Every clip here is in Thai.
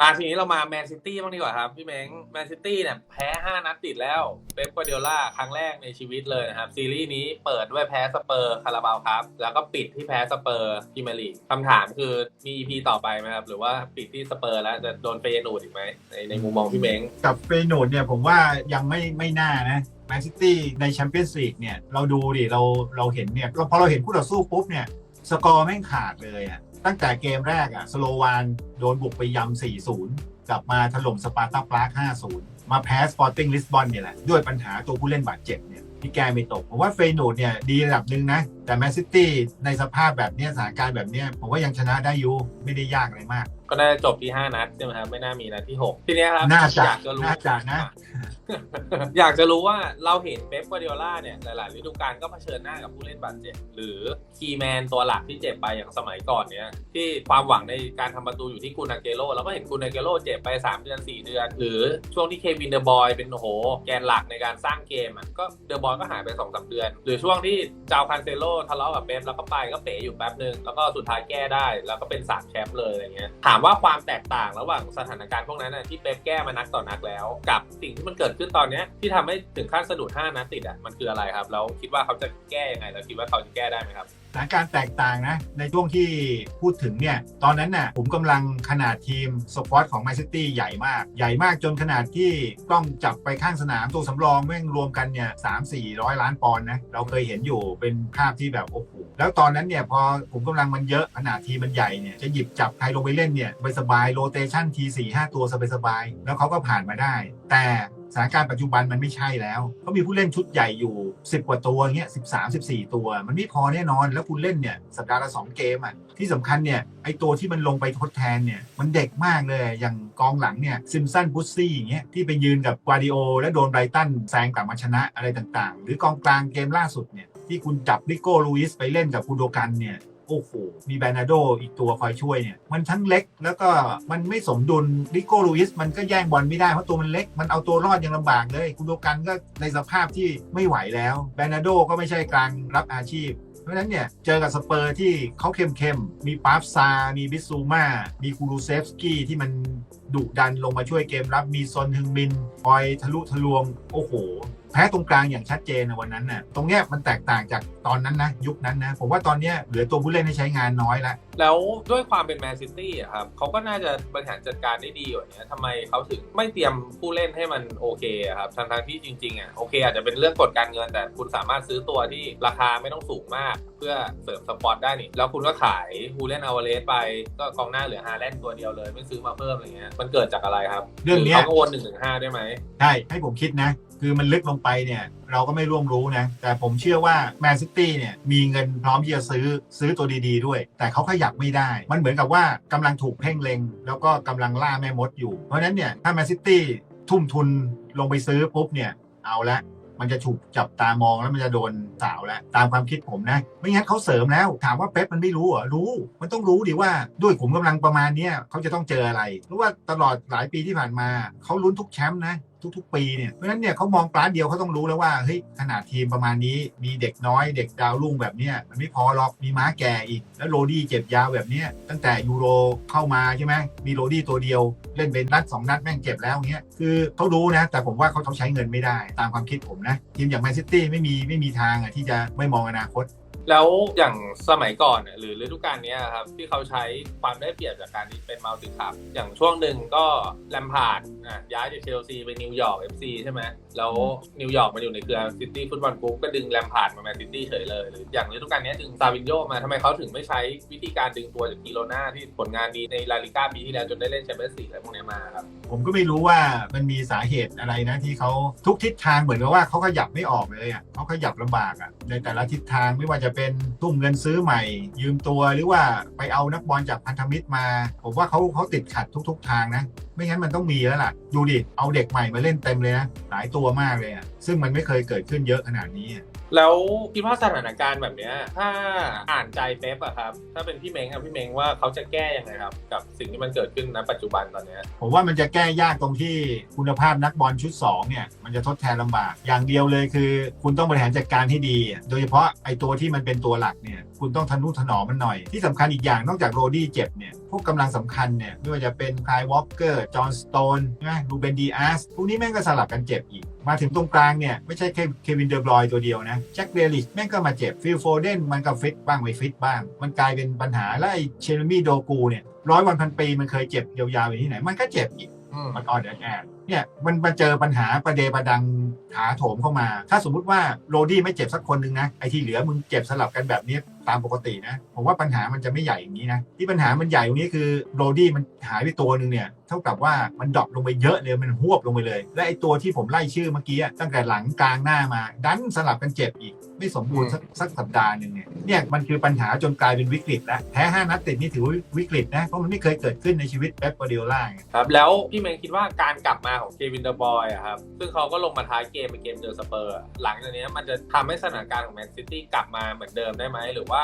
อะทีนี้เรามาแมนซิตี้บ้างดีกว่าครับพี่เม้งแมนซิตี้เนี่ยแพ้5นัดติดแล้วเป๊ปกัวเดียล่าครั้งแรกในชีวิตเลยนะครับ ซีรีส์นี้เปิดด้วยแพ้สเปอร์คาราบาวครับ แล้วก็ปิดที่แพ้สเปอร์พรีเมร์ลีคำถามคือมี EP ต่อไปไหมครับ หรือว่าปิดที่สเปอร์แล้วจะโดนเฟยนูดอีกไหมในในมุมมองพี่เม้งกับเฟยโนดเนี่ยผมว่ายังไม่ไม่น่านะแมนซิตี้ในแชมเปี้ยนส์ลีกเนี่ยเราดูดิเราเราเห็นเนี่ยเราพอเราเห็นคู่ต่อสู้ปุ๊บเนี่ยสกอร์แม่งขาดเลยอะ ตั้งแต่เกมแรกอะสโลวานโดนบุกไปยำ 4-0 กลับมาถล่มสปาร์ตาปราก5-0 มาแพ้สปอร์ติ้งลิสบอนเนี่ยแหละ ด้วยปัญหาตัวผู้เล่นบาดเจ็บเนี่ยที่แกไม่ตก ผมว่าเฟยโนดเนี่ยดีระดับหนึ่งนะแต่แมนซิตี้ในสภาพแบบเนี้ยสถานการณ์แบบเนี้ยผมว่ายังชนะได้อยู่ไม่ได้ยากอะไรมาก ก็น่าจะจบที่ 5 นัดใช่ไหมครับไม่น่ามีนัดที่ 6 ทีเนี้ยครับน่าจะอยากจะรู้น่าจะนะ อยากจะรู้ว่าเราเห็นเป๊ปกัวเดียล่าเนี่ยหลายๆฤดูกาลก็เผชิญหน้ากับผู้เล่นบาดเจ็บหรือคีย์แมนตัวหลักที่เจ็บไปอย่างสมัยก่อนเนี้ยที่ความหวังในการทำประตูอยู่ที่กูนาเกโรเราก็เห็นกูนาเกโรเจ็บไป 3 เดือน 4 เดือน หรือช่วงที่เควินเดอะบอยเป็นโอ้โหแกนหลักในการสร้างเกมอะก็เดอะบอยก็หายไป2อสเดือน หรือช่วงที่จาวคันเซโลทะเลาะกับเป๊ปแล้วก็ไปก็เป๋อยู่แป๊บนึงแล้วก็สุดท้ายแก้ได้ แล้วก็เป็นสามแชมป์เลยอะไรเงี้ยถามว่าความแตกต่างระหว่างสถานการณ์พวกนั้นน่ะที่เป๊ปแก้มานักต่อนักแล้ว กับสิ่งที่มันเกิดขึ้นตอนเนี้ยที่ทำให้ถึงขั้นสะดุด5นัดติดอะมันคืออะไรครับแล้วคิดว่าเขาจะแก้ยังไงแล้วคิดว่าเขาจะแก้ได้ไหมครับ สถานการณ์แตกต่างนะ ในช่วงที่พูดถึงเนี่ย ตอนนั้นน่ะผมกำลังขนาดทีมสปอร์ตของแมนซิตี้ใหญ่มาก ใหญ่มากจนขนาดที่ต้องจับไปข้างสนามตัวสำรองแม่งรวมกันเนี่ยสามสี่ร้อยล้านปอนด์นะ เราเคยเห็นอยู่เป็นภาพที่แบบโอ้โห แล้วตอนนั้นเนี่ยพอผมกำลังมันเยอะขนาดทีมันใหญ่เนี่ยจะหยิบจับใครลงไปเล่นเนี่ยสบายโรเตชันทีสี่ห้าตัวสบายๆแล้วเขาก็ผ่านมาได้ แต่สถานการณ์ปัจจุบันมันไม่ใช่แล้วเขามีผู้เล่นชุดใหญ่อยู่ 10 กว่าตัวเงี้ย13 14ตัว มันไม่พอแน่นอน แล้วคุณเล่นเนี่ยสัปดาห์ละ 2 เกมอะที่สำคัญเนี่ยไอตัวที่มันลงไปทดแทนเนี่ยมันเด็กมากเลยอย่างกองหลังเนี่ยซิมสันบุสซี่อย่างเงี้ยที่ไปยืนกับกวาดิโอ และโดนไบรตันแซงกลับมาชนะอะไรต่างๆ หรือกองกลางเกมล่าสุดเนี่ย ที่คุณจับลิโก้ลูอิสไปเล่นกับคูโดกันเนี่ยโอ้โห มีแบนาโดอีกตัวคอยช่วยเนี่ย มันทั้งเล็กแล้วก็มันไม่สมดุลลิโก้ลูอิสมันก็แย่งบอลไม่ได้ เพราะตัวมันเล็ก มันเอาตัวรอดยังลำบากเลยคุณโดกันก็ในสภาพที่ไม่ไหวแล้ว แบนาโดก็ไม่ใช่กลางรับอาชีพ เพราะฉะนั้นเนี่ย เจอกับสเปอร์ที่เขาเข้มๆ มีปาฟซา มีบิสซูมา มีคูรูเซฟสกี้ที่มันดุดันลงมาช่วยเกมรับ มีซอนฮึงมินคอยทะลุทะลวง โอ้โห แพ้ตรงกลางอย่างชัดเจนนะวันนั้นน่ะตรงเนี้ยมันแตกต่างจากตอนนั้นนะยุคนั้นนะผมว่าตอนเนี้ยเหลือตัวผู้เล่นให้ใช้งานน้อยละแล้วด้วยความเป็นแมนซิตี้อะครับเขาก็น่าจะบริหารจัดการได้ดีกว่านี้ทำไมเขาถึงไม่เตรียมผู้เล่นให้มันโอเคอะครับทั้งๆที่จริงๆอะโอเคอาจจะเป็นเรื่องกฎการเงิน แต่คุณสามารถซื้อตัวที่ราคาไม่ต้องสูงมาก เพื่อเสริมสปอร์ตได้นี่แล้วคุณก็ขายผู้เล่นอาวาเลสไปก็กองหน้าเหลือฮาแลนด์ตัวเดียวเลย ไม่ซื้อมาเพิ่มอะไรเงี้ยมันเกิดจากอะไรครับเรื่องเนี้ยเขาก็วนหนึ่งถึงห้าได้ไหมใช่ให้ผมคิดนะ คือมันลึกลงไปเนี่ยเราก็ไม่ร่วมรู้นะ แต่ผมเชื่อว่าแมนซิตี้เนี่ยมีเงินพร้อมที่จะซื้อซื้อตัวดีๆด้วย แต่เขาขยับไม่ได้ มันเหมือนกับว่ากำลังถูกเพ่งเล็ง แล้วก็กำลังล่าแม่มดอยู่ เพราะฉะนั้นเนี่ยถ้าแมนซิตี้ทุ่มทุนลงไปซื้อปุ๊บเนี่ยเอาละมันจะถูกจับตามองแล้วมันจะโดนสาวแล้วตามความคิดผมนะ ไม่งั้นเขาเสริมแล้ว ถามว่าเป๊ปมันไม่รู้เหรอรู้ มันต้องรู้ดิว่าด้วยขุมกำลังประมาณเนี้ยเขาจะต้องเจออะไรเพราะว่าตลอดหลายปีที่ผ่านมาเขาลุ้นทุกแชมป์นะ ทุก ๆ ปีเนี่ยเพราะฉะนั้นเนี่ยเขามองกลาสเดียวเขาต้องรู้แล้วว่าเฮ้ยขนาดทีมประมาณนี้มีเด็กน้อยเด็กดาวรุ่งแบบเนี้ยมันไม่พอหรอกมีม้าแก่อีก แล้วโรดี้เจ็บยาวแบบเนี้ยตั้งแต่ยูโรเข้ามาใช่ไหมมีโรดี้ตัวเดียว เล่นเป็นนัดสองนัดแม่งเจ็บแล้วเงี้ยคือเขารู้นะ แต่ผมว่าเขาต้องใช้เงินไม่ได้ ตามความคิดผมนะ ทีมอย่างแมนซิตี้ไม่มีไม่มีทางอะที่จะไม่มองอนาคต แล้วอย่างสมัยก่อนหรือฤดูกาลนี้ครับที่เขาใช้ความได้เปรียบจากการที่เป็นมัลติคัพอย่างช่วงหนึ่งก็แลมพาร์ดย้ายจากเชลซีไปนิวยอร์กเอฟซีใช่ไหมแล้วนิวยอร์กมาอยู่ในเครือซิตี้ฟุตบอลกรุ๊ปก็ดึงแลมพาร์ดมาแมนซิตี้เฉยเลยหรืออย่างฤดูกาลนี้ดึงซาวินโยมาทำไมเขาถึงไม่ใช้วิธีการดึงตัวจากกิโลนาที่ผลงานดีในลาลิก้าปีที่แล้วจนได้เล่นแชมเปี้ยนส์ลีกอะไรพวกนี้มาครับผมก็ไม่รู้ว่ามันมีสาเหตุอะไรนะที่เขาทุกทิศทางเหมือนกับว่าเขาขยับไม่ออกเลยอะเขาขยับลำบากอะในแต่ละทิศทางไม่ว่าจะเป็นทุ่มเงินซื้อใหม่ ยืมตัวหรือว่าไปเอานักบอลจากพันธมิตรมา ผมว่าเขาเขาติดขัดทุก ๆ ทางนะ ไม่งั้นมันต้องมีแล้วล่ะ ดูดิ เอาเด็กใหม่มาเล่นเต็มเลยนะหลายตัวมากเลยอะซึ่งมันไม่เคยเกิดขึ้นเยอะขนาดนี้ แล้วคิดว่าสถานการณ์แบบเนี้ย ถ้าอ่านใจเป๊ปอะครับ ถ้าเป็นพี่เม้งอะพี่เม้งว่าเขาจะแก้ยังไงครับ กับสิ่งที่มันเกิดขึ้นณปัจจุบันตอนเนี้ย ผมว่ามันจะแก้ยากตรงที่คุณภาพนักบอลชุด 2 เนี่ย มันจะทดแทนลำบาก อย่างเดียวเลยคือ คุณต้องบริหารจัดการให้ดี โดยเฉพาะไอ้ตัวที่มันเป็นตัวหลักเนี่ย คุณต้องทนุถนอมมันหน่อย ที่สำคัญอีกอย่างนอกจากโรดี้เจ็บเนี่ย พวกกำลังสำคัญเนี่ย ไม่ว่าจะเป็นคายวอลเกอร์ จอห์นสโตนใช่ไหมลูเบนดีอาร์สพวกนี้แม่งก็สลับกันเจ็บอีก มาถึงตรงกลางเนี่ย ไม่ใช่แค่เควินเดอร์บรอยตัวเดียวนะแจ็คเบลิชแม่งก็มาเจ็บฟิลโฟเดนมันก็ฟิตบ้างไม่ฟิตบ้าง มันกลายเป็นปัญหาแล้วไอ้เชลมี่โดกูเนี่ยร้อยวันพันปีมันเคยเจ็บยาวๆอยู่ที่ไหน มันก็เจ็บอีกมันออดแอดแอดเนี่ยมันมาเจอปัญหาประเดประดังถาโถมเข้ามา ถ้าสมมุติว่าโรดี้ไม่เจ็บสักคนหนึ่งนะไอ้ที่เหลือมึงเจ็บสลับกันแบบนี้ตามปกตินะผมว่าปัญหามันจะไม่ใหญ่อย่างนี้นะที่ปัญหามันใหญ่ตรงนี้คือโรดี้มันหายไปตัวหนึ่งเนี่ยเท่ากับว่ามันดรอปลงไปเยอะเลยมันหวบลงไปเลย และไอ้ตัวที่ผมไล่ชื่อเมื่อกี้อะตั้งแต่หลังกลางหน้ามา ดันสลับกันเจ็บอีก ไม่สมบูรณ์สักสักสัปดาห์หนึ่งเนี่ยเนี่ยมันคือปัญหาจนกลายเป็นวิกฤตแล้วแพ้ห้านัดติดนี่ถือว่าวิกฤตนะเพราะมันไม่เคยเกิดขึ้นในชีวิตเป๊ปกวาร์ดิโอล่าไงครับแล้วพี่เมงคิดว่าการกลับมาของเควินเดอร์บอยอะครับ ซึ่งเขาก็ลงมาท้ายเกมเป็นเกมเจอสเปอร์ หลังจากนี้มันจะทำให้สถานการณ์ของแมนซิตี้กลับมาเหมือนเดิมได้ไหม หรือว่า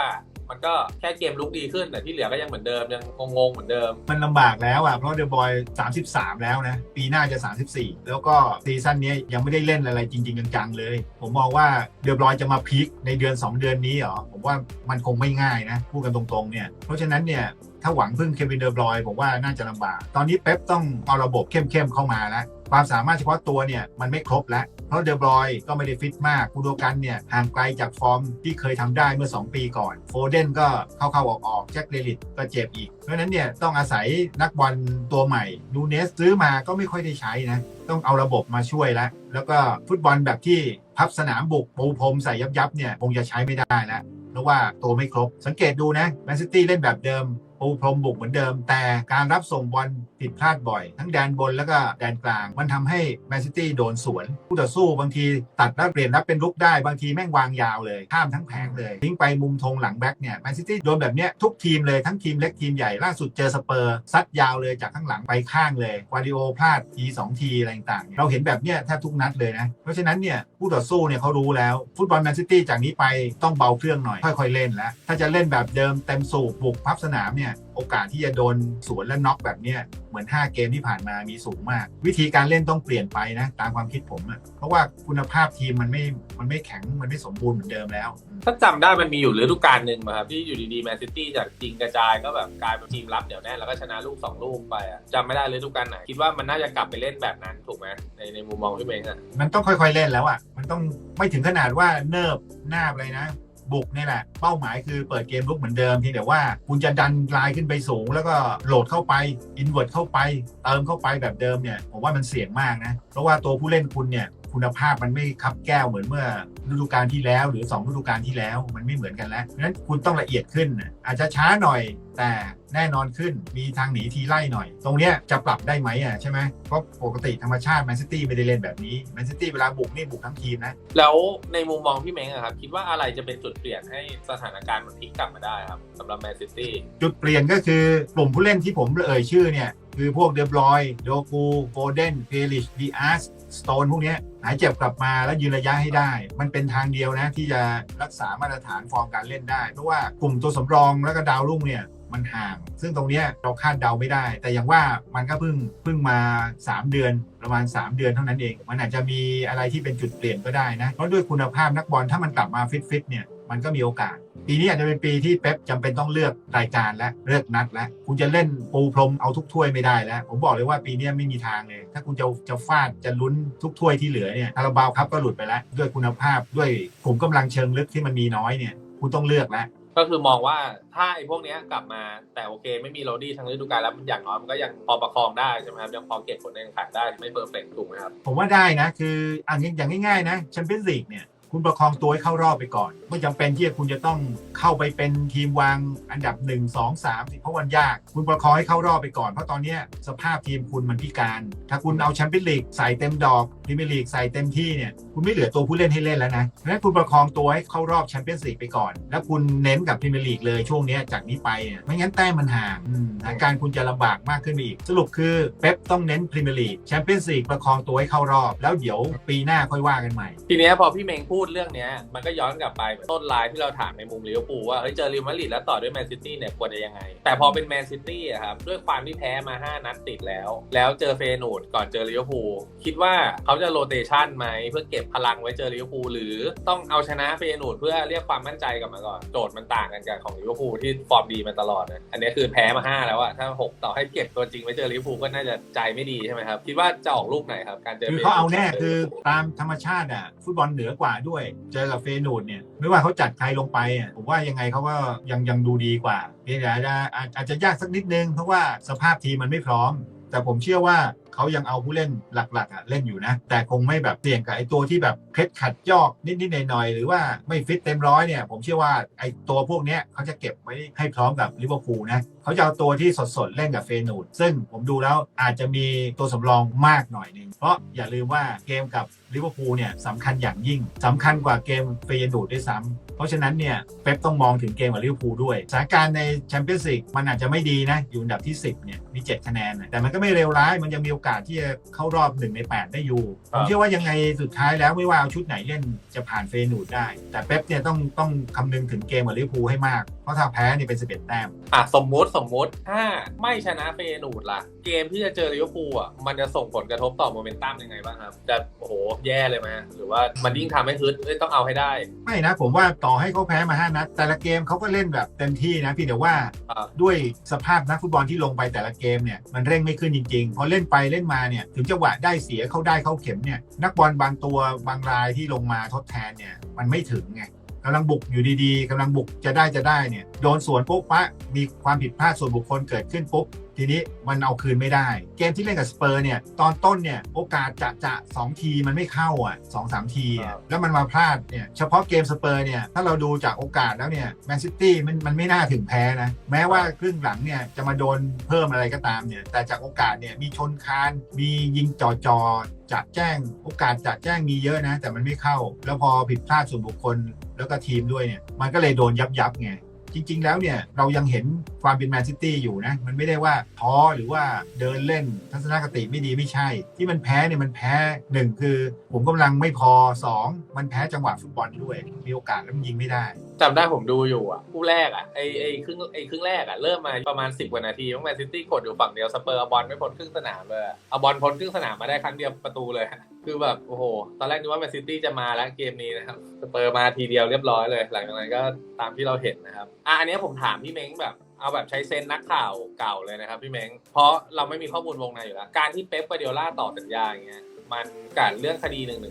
มันก็แค่เกมลุกดีขึ้นแต่ที่เหลือก็ยังเหมือนเดิมยังงงๆเหมือนเดิม มันลำบากแล้วอะเพราะเดอะบอย33 แล้วนะ ปีหน้าจะ 34 แล้วก็ซีซั่นนี้ยังไม่ได้เล่นอะไรจริง ๆ จังๆเลย ผมมองว่าเดอะบอยจะมาพีคในเดือน 2 เดือนนี้เหรอผมว่ามันคงไม่ง่ายนะ พูดกันตรงๆเนี่ยเพราะฉะนั้นเนี่ยถ้าหวังพึ่งเควินเดอร์บรอยผมว่าน่าจะลำบาก ตอนนี้เป๊ปต้องเอาระบบเข้มๆเข้ามาแล้ว ความสามารถเฉพาะตัวเนี่ยมันไม่ครบแล้ว เพราะเดอบรอยก็ไม่ได้ฟิตมากกูโดกันเนี่ยห่างไกลจากฟอร์มที่เคยทำได้เมื่อ 2 ปีก่อน โฟเดนก็เข้าๆออกๆแจ็คเดลิตก็เจ็บอีก เพราะนั้นเนี่ยต้องอาศัยนักบอลตัวใหม่นูเนสซื้อมาก็ไม่ค่อยได้ใช้นะ ต้องเอาระบบมาช่วยแล้ว แล้วก็ฟุตบอลแบบที่พับสนามบุกปูพรมใส่ยับๆเนี่ยคงจะใช้ไม่ได้แล้วเพราะว่าตัวไม่ครบสังเกตดูนะแมนซิตี้เล่นแบบเดิม ปูพรมบุกเหมือนเดิม แต่การรับส่งบอลผิดพลาดบ่อย ทั้งแดนบนแล้วก็แดนกลาง มันทำให้แมนซิตี้โดนสวนผู้ต่อสู้บางทีตัดแล้วเปลี่ยนรับเป็นลุกได้บางทีแม่งวางยาวเลย ข้ามทั้งแผงเลยทิ้งไปมุมธงหลังแบ็กเนี่ยแมนซิตี้โดนแบบเนี้ยทุกทีมเลยทั้งทีมเล็กทีมใหญ่ล่าสุดเจอสเปอร์ซัดยาวเลยจากข้างหลังไปข้างเลยกวาดิโอพลาดทีสองทีอะไรต่างๆเราเห็นแบบเนี้ยแทบทุกนัดเลยนะเพราะฉะนั้นเนี่ยผู้ต่อสู้เนี่ยเขารู้แล้วฟุตบอลแมนซิตี้จากนี้ไปต้องเบาเครื่องหน่อยค่อยๆเล่นแล้วถ้าจะเล่นแบบเดิมเต็มสูบบุกพับสนามเนี่ยโอกาสที่จะโดนสวนและน็อกแบบเนี้ยเหมือน 5 เกมที่ผ่านมามีสูงมาก วิธีการเล่นต้องเปลี่ยนไปนะ ตามความคิดผมอะเพราะว่าคุณภาพทีมมันไม่มันไม่แข็งมันไม่สมบูรณ์เหมือนเดิมแล้ว ถ้าจำได้มันมีอยู่ฤดูกาลหนึ่งมาครับที่อยู่ดีๆแมนซิตี้จากจริงกระจายก็แบบกลายเป็นทีมรับเดี๋ยวแน่นแล้วก็ชนะลูกสองลูกไปอะจำไม่ได้ฤดูกาลไหนคิดว่ามันน่าจะกลับไปเล่นแบบนั้นถูกไหมในในมุมมองพี่เมงอะมันต้องค่อยๆเล่นแล้วอะมันต้องไม่ถึงขนาดว่าเนิบหน้าบเลยนะ บุกนี่แหละ เป้าหมายคือเปิดเกมลุกเหมือนเดิมเพียงแต่ว่าคุณจะดันลายขึ้นไปสูง แล้วก็โหลดเข้าไปอินเวอร์เข้าไปเติมเข้าไปแบบเดิมเนี่ยผมว่ามันเสี่ยงมากนะเพราะว่าตัวผู้เล่นคุณเนี่ย คุณภาพมันไม่คับแก้วเหมือนเมื่อฤดูกาลที่แล้ว หรือ2ฤดูกาลที่แล้วมันไม่เหมือนกันแล้วเพราะฉะนั้นคุณต้องละเอียดขึ้นนะอาจจะช้าหน่อยแต่แน่นอนขึ้นมีทางหนีทีไล่หน่อย ตรงเนี้ยจะปรับได้ไหมอะใช่ไหมเพราะปกติธรรมชาติแมนซิตี้ไม่ได้เล่นแบบนี้แมนซิตี้เวลาบุกนี่บุกทั้งทีมนะ แล้วในมุมมองพี่เม้งอะครับ คิดว่าอะไรจะเป็นจุดเปลี่ยนให้สถานการณ์มันพลิกกลับมาได้ครับสำหรับแมนซิตี้จุดเปลี่ยนก็คือกลุ่มผู้เล่นที่ผมเอ่ยชื่อเนี่ยคือพวกเดบรอยโดกูโฟเดนเพลิชดีอาร์ส สโตนพวกนี้หายเจ็บกลับมาแล้วยืนระยะให้ได้ มันเป็นทางเดียวนะที่จะรักษามาตรฐานฟอร์มการเล่นได้ เพราะว่ากลุ่มตัวสำรองแล้วก็ดาวรุ่งเนี่ยมันห่าง ซึ่งตรงนี้เราคาดเดาไม่ได้ แต่อย่างว่ามันก็เพิ่งเพิ่งมา 3 เดือนประมาณ 3 เดือนเท่านั้นเอง มันอาจจะมีอะไรที่เป็นจุดเปลี่ยนก็ได้นะ เพราะด้วยคุณภาพนักบอลถ้ามันกลับมาฟิตๆเนี่ย มันก็มีโอกาส ปีนี้อาจจะเป็นปีที่เป๊ปจำเป็นต้องเลือกรายการและเลือกนัดแล้วคุณจะเล่นปูพรมเอาทุกถ้วยไม่ได้แล้ว ผมบอกเลยว่าปีนี้ไม่มีทางเลย ถ้าคุณจะจะฟาดจะลุ้นทุกถ้วยที่เหลือเนี่ยคาราบาวครับก็หลุดไปแล้วด้วยคุณภาพด้วยกลุ่มกำลังเชิงลึกที่มันมีน้อยเนี่ยคุณต้องเลือกแล้วก็คือมองว่าถ้าไอ้พวกเนี้ยกลับมาแต่โอเค ไม่มีโรดี้ทั้งฤดูกาลแล้วมันอย่างน้อยมันก็ยังพอประคองได้ใช่ไหมครับยังพอเก็บผลในการแข่งขันได้ไม่เพอร์เฟกถูกไหมครับผมว่าได้นะคืออันนี้อย่างง่ายๆนะแชมเปี้ยนส์ลีกเนี่ย คุณประคองตัวให้เข้ารอบไปก่อนไม่จำเป็นที่คุณจะต้องเข้าไปเป็นทีมวางอันดับ 1 2 3เพราะวันยาก คุณประคองให้เข้ารอบไปก่อนเพราะตอนนี้สภาพทีมคุณมันพิการ ถ้าคุณเอาแชมเปี้ยนลีกใส่เต็มดอก พรีเมียร์ลีกใส่เต็มที่เนี่ยคุณไม่เหลือตัวผู้เล่นให้เล่นแล้วนะเพราะฉะนั้นคุณประคองตัวให้เข้ารอบแชมเปี้ยนส์ลีกไปก่อน แล้วคุณเน้นกับพรีเมียร์ลีกเลยช่วงเนี้ยจากนี้ไปเนี่ยไม่งั้นแต้มมันห่างอืมสถานการณ์คุณจะลำบากมากขึ้นไปอีก สรุปคือเป๊ปต้องเน้นพรีเมียร์ลีกแชมเปี้ยนส์ลีกประคองตัวให้เข้ารอบ แล้วเดี๋ยวปีหน้าค่อยว่ากันใหม่ ทีเนี้ยพอพี่เมงพูดพูดเรื่องเนี้ยมันก็ย้อนกลับไปเหมือนต้นไลน์ที่เราถามในมุมลิเวอร์พูลว่าเฮ้ยเจอเรอัลมาดริดแล้วต่อด้วยแมนซิตี้เนี่ยควรจะยังไง แต่พอเป็นแมนซิตี้อะครับด้วยความที่แพ้มา 5 นัดติดแล้ว แล้วเจอเฟยนูดก่อนเจอลิเวอร์พูลคิดว่าเขาจะโรเตชันไหมเพื่อเก็บพลังไว้เจอลิเวอร์พูลหรือต้องเอาชนะเฟยนูดเพื่อเรียกความมั่นใจกลับมาก่อนโจทย์มันต่างกันกับของลิเวอร์พูลที่ฟอร์มดีมาตลอดนะอันนี้คือแพ้มาห้าแล้วอะถ้าหกต่อให้เก็บตัวจริงไว้เจอลิเวอร์พูลก็น่าจะใจไม่ดีใช่ไหมครับคิดว่าจะออกลูกไหนครับการเจอคือเขาเอาแน่คือตามธรรมชาติอะฟุตบอลเหนือกว่าด้วย เจอกับเฟยนูดเนี่ยไม่ว่าเขาจัดใครลงไปอะผมว่ายังไงเขาก็ยังยังดูดีกว่าเพียงแต่อาจจะอาจจะยากสักนิดนึงเพราะว่าสภาพทีมมันไม่พร้อม แต่ผมเชื่อว่า เขายังเอาผู้เล่นหลักๆอะเล่นอยู่นะ แต่คงไม่แบบเสี่ยงกับไอ้ตัวที่แบบเคล็ดขัดยอกนิดๆหน่อยๆหรือว่าไม่ฟิตเต็มร้อยเนี่ยผมเชื่อว่าไอ้ตัวพวกเนี้ยเขาจะเก็บไว้ให้พร้อมกับลิเวอร์พูลนะเขาจะเอาตัวที่สดๆเล่นกับเฟนูดซึ่งผมดูแล้วอาจจะมีตัวสำรองมากหน่อยนึงเพราะอย่าลืมว่าเกมกับ ลิเวอร์พูลเนี่ยสำคัญอย่างยิ่งสำคัญกว่าเกมเฟยนูดด้วยซ้ำเพราะฉะนั้นเนี่ยเป๊ปต้องมองถึงเกมกับลิเวอร์พูลด้วยสถานการณ์ในแชมเปี้ยนส์ลีกมันอาจจะไม่ดีนะ อยู่อันดับที่ 10เนี่ยมี 7 คะแนนนะแต่มันก็ไม่เลวร้ายมันยังมีโอกาสที่จะเข้ารอบ 1 ใน 8 ได้อยู่ผมเชื่อว่ายังไงสุดท้ายแล้วไม่ว่าเอาชุดไหนเล่นจะผ่านเฟยนูดได้ แต่เป๊ปเนี่ยต้องต้องคำนึงถึงเกมกับลิเวอร์พูลให้มากเพราะถ้าแพ้เนี่ยเป็น11แต้มอะสมมุติสมมุติถ้าไม่ชนะเฟยนูดล่ะ เกมที่จะเจอลิเวอร์พูลอะมันจะส่งผลกระทบต่อโมเมนตัมยังไงบ้างครับจะโอ้โหแย่เลยไหมหรือว่ามันยิ่งทำให้ฮึดเอ้ยต้องเอาให้ได้ ไม่นะ ผมว่าต่อให้เขาแพ้มา5นัดแต่ละเกมเขาก็เล่นแบบเต็มที่นะพี่แต่ว่าครับด้วยสภาพนักฟุตบอลที่ลงไปแต่ละเกมเนี่ยมันเร่งไม่ขึ้นจริงๆพอเล่นไปเล่นมาเนี่ยถึงจังหวะได้เสียเข้าได้เข้าเข็มเนี่ยนักบอลบางตัวบางรายที่ลงมาทดแทนเนี่ยมันไม่ถึงไงกำลังบุกอยู่ดีๆกำลังบุกจะได้จะได้เนี่ยโดนสวนปุ๊บปะมีความผิดพลาดส่วนบุคคลเกิดขึ้นปุ๊บ ทีนี้มันเอาคืนไม่ได้ เกมที่เล่นกับสเปอร์เนี่ยตอนต้นเนี่ยโอกาสจะจะสองทีมันไม่เข้าอะสองสามทีครัอะบแล้วมันมาพลาดเนี่ยเฉพาะเกมสเปอร์เนี่ยถ้าเราดูจากโอกาสแล้วเนี่ยแมนซิตี้มันมันไม่น่าถึงแพ้นะแม้ว่าครึ่งหลังเนี่ยจะมาโดนเพิ่มอะไรก็ตามเนี่ยแต่จากโอกาสเนี่ยมีชนคานมียิงจ่อจอๆจัดแจ้งโอกาสจัดแจ้งมีเยอะนะ แต่มันไม่เข้า แล้วพอผิดพลาดส่วนบุคคลแล้วก็ทีมด้วยเนี่ยมันก็เลยโดนยับยับๆไง จริง ๆ แล้วเนี่ยเรายังเห็นความเป็นแมนซิตี้อยู่นะ มันไม่ได้ว่าท้อหรือว่าเดินเล่นทัศนคติไม่ดีไม่ใช่ ที่มันแพ้เนี่ยมันแพ้หนึ่งคือ ผมกำลังไม่พอสองมันแพ้จังหวะฟุตบอลด้วย มีโอกาสแล้วมันยิงไม่ได้จำได้ผมดูอยู่อะคู่แรกอะไอไอครึ่งไอครึ่งแรกอะเริ่มมาประมาณ 10กว่านาทีแมนซิตี้กดอยู่ฝั่งเดียวสเปอร์เอาบอลไม่พ้นครึ่งสนามเลยอะเอาบอลพ้นครึ่งสนามมาได้ครั้งเดียวประตูเลยคือแบบโอ้โห ตอนแรกนึกว่าแมนซิตี้จะมาแล้วเกมนี้นะครับสเปอร์มาทีเดียวเรียบร้อยเลย หลังจากนั้นก็ตามที่เราเห็นนะครับอะอันนี้ผมถามพี่เม้งแบบเอาแบบใช้เซนส์นักข่าวเก่าเลยนะครับพี่เม้งเพราะเราไม่มีข้อมูลวงในอยู่แล้ว การที่เป๊ปกวาร์ดิโอล่าต่อสัญญาอย่างเงี้ยมันการเรื่องคดี1นึ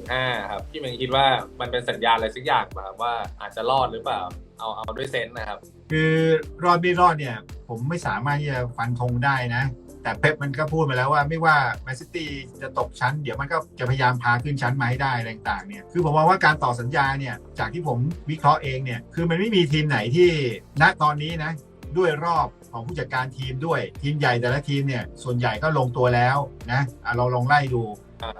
ครับพี่เมงคิดว่ามันเป็นสัญญาณอะไรสักอย่างป่ะครับว่าอาจจะรอดหรือเปล่า เอาเอาด้วยเซนส์นะครับ คือรอดไม่รอดเนี่ย ผมไม่สามารถที่จะฟันธงได้นะ แต่เป๊ปมันก็พูดมาแล้วว่าไม่ว่าแมนซิตี้จะตกชั้น เดี๋ยวมันก็จะพยายามพาขึ้นชั้นมาให้ได้อะไรต่างๆเนี่ยคือผมมองว่าการต่อสัญญาเนี่ยจากที่ผมวิเคราะห์เองเนี่ยคือมันไม่มีทีมไหนที่ณตอนนี้นะด้วยรอบของผู้จัดการทีมด้วยทีมใหญ่แต่ละทีมเนี่ยส่วนใหญ่ก็ลงตัวแล้วนะอะเราลองไล่ดู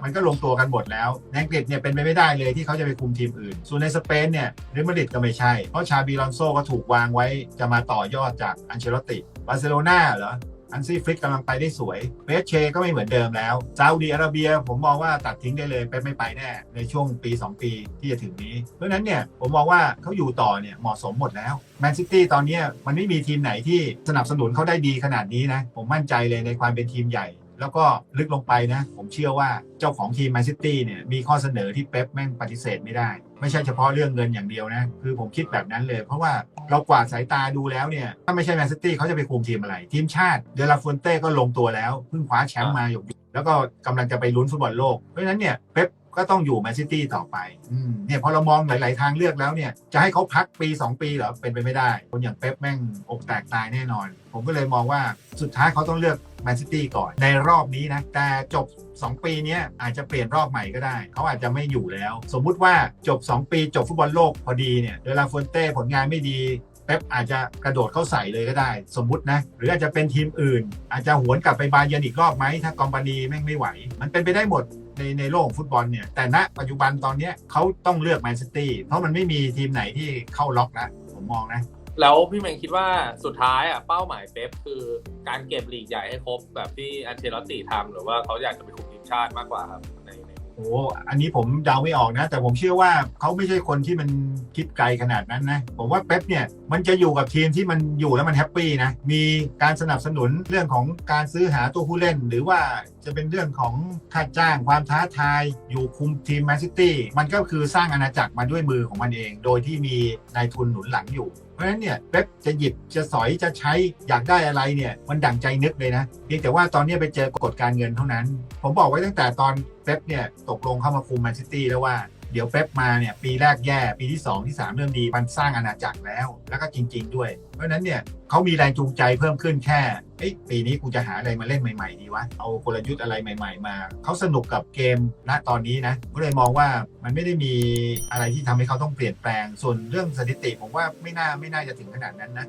มันก็ลงตัวกันหมดแล้วในอังกฤษเนี่ยเป็นไปไม่ได้เลยที่เขาจะไปคุมทีมอื่น ส่วนในสเปนเนี่ยเรอัลมาดริดก็ไม่ใช่ เพราะชาบีลอนโซก็ถูกวางไว้จะมาต่อยอดจากอันเชลติบาร์เซโลนาเหรอ อันซี่ฟลิกกำลังไปได้สวยเปสเชก็ไม่เหมือนเดิมแล้วซาอุดีอาระเบียผมมองว่าตัดทิ้งได้เลยไปไม่ไปแน่ในช่วงปี 2 ปีที่จะถึงนี้ เพราะนั้นเนี่ยผมมองว่าเขาอยู่ต่อเนี่ยเหมาะสมหมดแล้วแมนซิตี้ตอนนี้มันไม่มีทีมไหนที่สนับสนุนเขาได้ดีขนาดนี้นะผมมั่นใจเลยในความเป็นทีมใหญ่แล้วก็ลึกลงไปนะ ผมเชื่อว่าเจ้าของทีมแมนซิตี้เนี่ยมีข้อเสนอที่เป๊ปแม่งปฏิเสธไม่ได้ ไม่ใช่เฉพาะเรื่องเงินอย่างเดียวนะ คือผมคิดแบบนั้นเลย เพราะว่าเรากวาดสายตาดูแล้วเนี่ย ถ้าไม่ใช่แมนซิตี้เขาจะไปคุมทีมอะไร ทีมชาติเดลาฟุนเต้ก็ลงตัวแล้ว เพิ่งคว้าแชมป์มาอยู่แล้วก็กำลังจะไปลุ้นฟุตบอลโลก เพราะฉะนั้นเนี่ยเป๊ป ก็ต้องอยู่แมนซิตี้ต่อไปอเนี่ยพอเรามองหลาย ๆ ทางเลือกแล้วเนี่ยจะให้เขาพักปี 2 ปีเหรอเป็นไปไม่ได้ คนอย่างเป๊ปแม่งอกแตกตายแน่นอน ผมก็เลยมองว่าสุดท้ายเขาต้องเลือกแมนซิตี้ก่อนในรอบนี้นะ แต่จบ 2 ปีเนี้ยอาจจะเปลี่ยนรอบใหม่ก็ได้ เขาอาจจะไม่อยู่แล้ว สมมุติว่าจบ 2 ปีจบฟุตบอลโลกพอดีเนี่ยเดลาฟอนเต้ผลงานไม่ดีเป๊ปอาจจะกระโดดเข้าใส่เลยก็ได้ สมมตินะ หรืออาจจะเป็นทีมอื่น อาจจะหวนกลับไปบาเยิร์นอีกรอบไหมถ้ากอมบานีแม่งไม่ไหว มันเป็นไปได้หมด ในในโลกของฟุตบอลเนี่ย แต่ณปัจจุบันตอนเนี้ยเขาต้องเลือกแมนซิตี้เพราะมันไม่มีทีมไหนที่เข้าล็อกแล้วผมมองนะ แล้วพี่เมงคิดว่าสุดท้ายอะเป้าหมายเป๊ปคือการเก็บลีกใหญ่ให้ครบแบบที่อันเชลอตติทำหรือว่าเขาอยากจะไปคุมทีมชาติมากกว่าครับ อ้อันนี้ผมเดาไม่ออกนะ แต่ผมเชื่อว่าเขาไม่ใช่คนที่มันคิดไกลขนาดนั้นนะ ผมว่าเป๊ปเนี่ยมันจะอยู่กับทีมที่มันอยู่แล้วมันแฮปปี้นะ มีการสนับสนุนเรื่องของการซื้อหาตัวผู้เล่น หรือว่าจะเป็นเรื่องของค่าจ้างความท้าทาย อยู่คุมทีมแมนซิตี้มันก็คือสร้างอาณาจักรมาด้วยมือของมันเอง โดยที่มีนายทุนหนุนหลังอยู่ ราะฉะนั้นเนี่ยเป๊ปจะหยิบจะสอยจะใช้อยากได้อะไรเนี่ยมันดั่งใจนึกเลยนะเพียงแต่ว่าตอนนี้ไปเจอกฎการเงินเท่านั้น ผมบอกไว้ตั้งแต่ตอนเป๊ปเนี่ยตกลงเข้ามาคุมแมนซิตี้แล้วว่า เดี๋ยวเป๊ปมาเนี่ยปีแรกแย่ปีที่ 2 ที่ 3 เริ่มดีมันสร้างอาณาจักรแล้ว แล้วก็จริง ๆ ด้วย เพราะฉะนั้นเนี่ยเขามีแรงจูงใจเพิ่มขึ้นแค่เอ้ปีนี้กูจะหาอะไรมาเล่นใหม่ๆดีวะเอากลยุทธ์อะไรใหม่ ๆ มาเขาสนุกกับเกมณตอนนี้นะก็เลยมองว่ามันไม่ได้มีอะไรที่ทำให้เขาต้องเปลี่ยนแปลง ส่วนเรื่องสถิติผมว่าไม่น่าไม่น่าจะถึงขนาดนั้นนะ